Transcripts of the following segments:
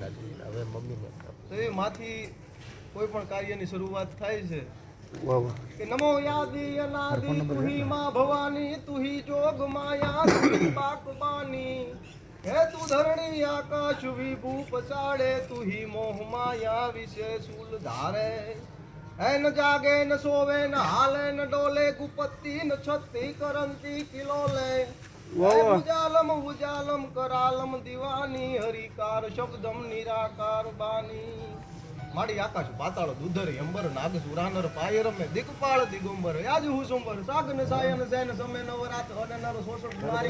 દાદી હવે મમ્મીને તો એ માંથી કોઈ પણ કાર્યની શરૂઆત થાય છે? નમો યાદી અનાદિ તુહી માં ભવાની તુહી જોગ માયા તુહી બાકબાની હે તું ધરણી આકાશ વિભૂ પસાડે તુહી મોહ માયા વિશે સૂલ ધારે. હે ન જાગે ન સોવે ન હાલે ન ડોલે ગુપત્તિ ન છત્તી કરંતી કિલોલે. વાહ. ઉજાલમ, કરાલમ, દિવાની, હરિકાર, શબ્દમ, નિરાકાર, બાની. માડી આકાશ પાતાળ, દુધર એમ્બર નાગ, સુરાનર પાયરમે દિગપાળ, દિગંબર. હું હુસુંબર સાગન સાયન જૈન સમે નવરાત અનનર શોષણ મારી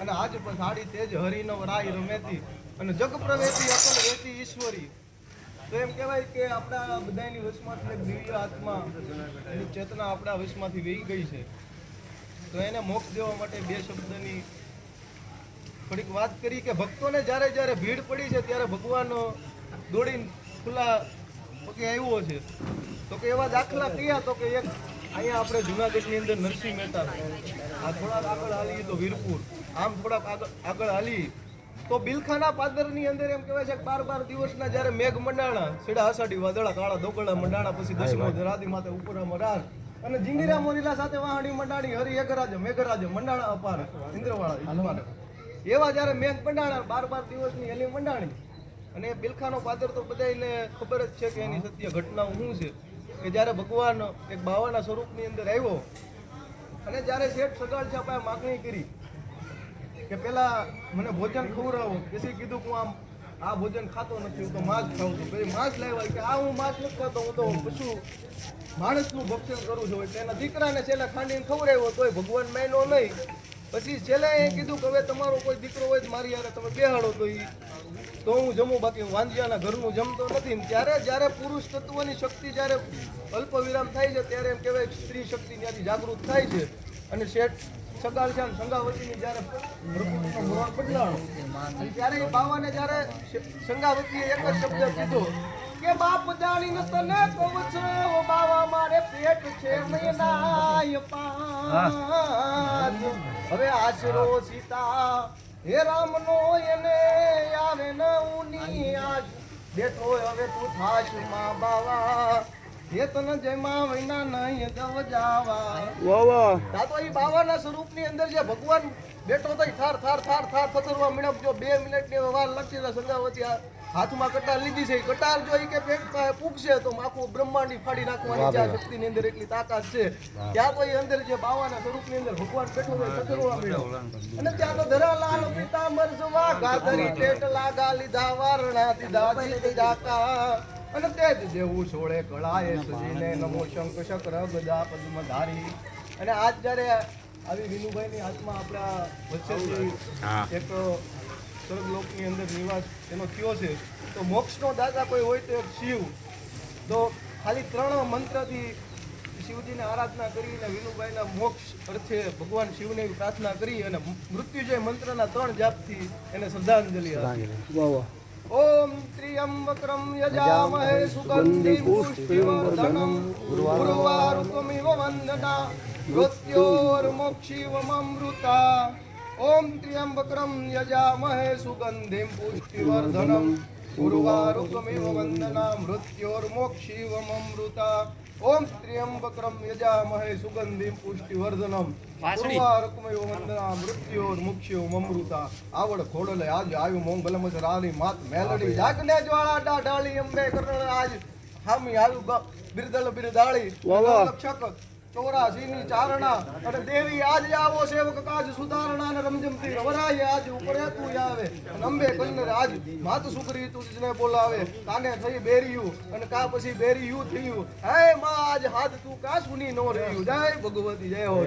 અને આજ પર સાડી તેજ હરિ નવરાય રમેતી. અને જગ પ્રવેતી, અકલ વેતી ઈશ્વરી. તો એમ કહેવાય કે આપણા બધાની વશમાંથી દિવ્ય આત્મા ચેતના આપણા વશમાંથી વહી ગઈ છે. તો એને મોક્ષ દેવા માટે બે શબ્દની થોડીક વાત કરી કે ભક્તોને જ્યારે જ્યારે ભીડ પડી છે ત્યારે ભગવાન દોડીને ખુલ્લા પગે આવ્યો છે. તો કે એવા દાખલા કયા? તો કે એક અહીંયા આપણે જુનાગઢની અંદર નરસિંહ મહેતા આ થોડાક આગળ હાલી તો વીરપુર. આમ થોડાક આગળ આગળ હાલી તો બિલખાના પાદરની અંદર એમ કહેવાય છે કે બાર બાર દિવસના જ્યારે મેઘ મંડાણા સેડા અષાઢી વાદળા કાળા દોગળા મંડાણા પછી દસમો રાધી માતે ઉપરામાં રાત અને જીંગીરા મોરીલા સાથે વાહણી મંડાણી હરિ એકરાજ મેઘરાજ મંડાણા અપાર ઇન્દ્રવાળા. એવા જ્યારે મેઘ મંડાણા બાર બાર દિવસની હેલી મંડાણી. અને બિલખાનો પાદર તો બધાને ખબર જ છે કે એની સત્ય ઘટનાઓ શું છે. કે જ્યારે ભગવાન એક બાવાના સ્વરૂપની અંદર આવ્યો, અને જ્યારે શેઠ સગાળ છે પાસે માગણી કરી કે પેલા મને ભોજન ખવડાવો. પછી કીધું કે હું આમ આ ભોજન ખાતો નથી, હું તો માંસ ખાઉં છું. પછી માંસ લાવ્યા કે આ હું માંસ નથી ખાતો, હું તો પશુ માણસનું ભક્ષણ કરું છું. એટલે એના દીકરાને છેલ્લા ખાંડીને ખવડાવ્યો, તોય ભગવાન માન્યો નહીં. પછી છેલ્લે એ કીધું કે હવે તમારો કોઈ દીકરો હોય મારી યારે તમે બેહાડો તો એ તો હું જમું, બાકી વાંજિયાના ઘરનું જમતો નથી. ત્યારે જ્યારે પુરુષ તત્વની શક્તિ જ્યારે અલ્પ વિરામ થાય છે, ત્યારે એમ કહેવાય સ્ત્રી શક્તિ ત્યાંથી જાગૃત થાય છે. અને શેઠ સગાળ છે સંગાવતીની જ્યારે બદલાણો. ત્યારે એ બાવાને જ્યારે સંગાવતીએ એક જ શબ્દ કીધો કે, બાપ જાણીને તને કહું છું, બાવા મારે પેટ છે પાંચ હવે આશરો સીતા હે રામનો એને આવે ન ઉની આજ. બેઠો હવે તું થાશમાં બાવા. હે તને જયમાં વિના નહીં દવ જાવા. વાહ વાહ. તો એ બાવાના સ્વરૂપની અંદર જે ભગવાન બેઠો તો થાર થાર થાર થાર થતરવા મિનપ જો બે મિનિટની વાર લખી સંગાવતી આ હાથમાં કટાર લીધી છે. કટાર જો કે પેટ પાસે તો આખું બ્રહ્માંડ ફાડી નાખવાની જ્યાં આ શક્તિની અંદર એટલી તાકાત છે. ત્યાં તો ઈ અંદર જે બાવાના સ્વરૂપની અંદર ભગવાન બેઠો હોય ઈ મળ્યો અને ત્યાં તો ધરા લાલ પિતાંબર જવા ગાધરી ટેટ લાગા લીધા વારણા દીધા દીધા કા અને તે જ જેવું છોડે કળાએ સજીને નમો શંખ ચક્ર ગદા પદ્મધારી અને આજ જ્યારે આવી વિનુભાઈની હાથમાં આપણા વચ્ચેથી એક સ્વર્ગલોકની અંદર નિવાસ એનો કયો છે? તો મોક્ષનો દાદા કોઈ હોય તો શિવ. તો ખાલી ત્રણ મંત્રથી શિવજીને આરાધના કરીને વિનુભાઈના મોક્ષ અર્થે ભગવાન શિવને પ્રાર્થના કરી અને મૃત્યુજય મંત્રના ત્રણ જાપથી એને શ્રદ્ધાંજલિ ઓમ ત્ર્યંબકમ યજામહે સુગંધિ પુષ્ટિવર્ધનમ ઉર્વારુકમિવ વંદના. મૃત્યોર્મોક્ષિવમૃતા ઓમ ત્ર્યંબકમ યજામહે સુગંધિમ પુષ્ટિવર્ધનમ ઉર્વારુકમિવ વંદના મૃત્યોર્મોક્ષિવમૃતા ઓમ ત્ર્યંબકમ યજામહે સુગંધિમ પુષ્ટિવર્ધનમ ઉર્વારુકમિવ વંદના મૃત્યોર્મુક્ષિવમૃતા આવડ ખોડલે આજ આવ્યું મોંગલમ રાની માત મેલડી જાગને જ્વાળા ડાઢાળી અંબે કરણ આજ હામી આવ્યું બિરદલ બિરદાળી. લક્ષક ચોરાસીની ચારણા અને દેવી આજ આવો કાજ સુધારણા અને રમજમતી રવરાય આજ ઉપરે તું આવે. નંબે કન્નર આજ માત સુકરી તુજને બોલાવે. કાને થઈ બેરિયું અને કા પછી બેરિયું થયું? હે માં, આજ હાથ તું કા સુની નો રહ્યું? જય ભગવતી, જય હો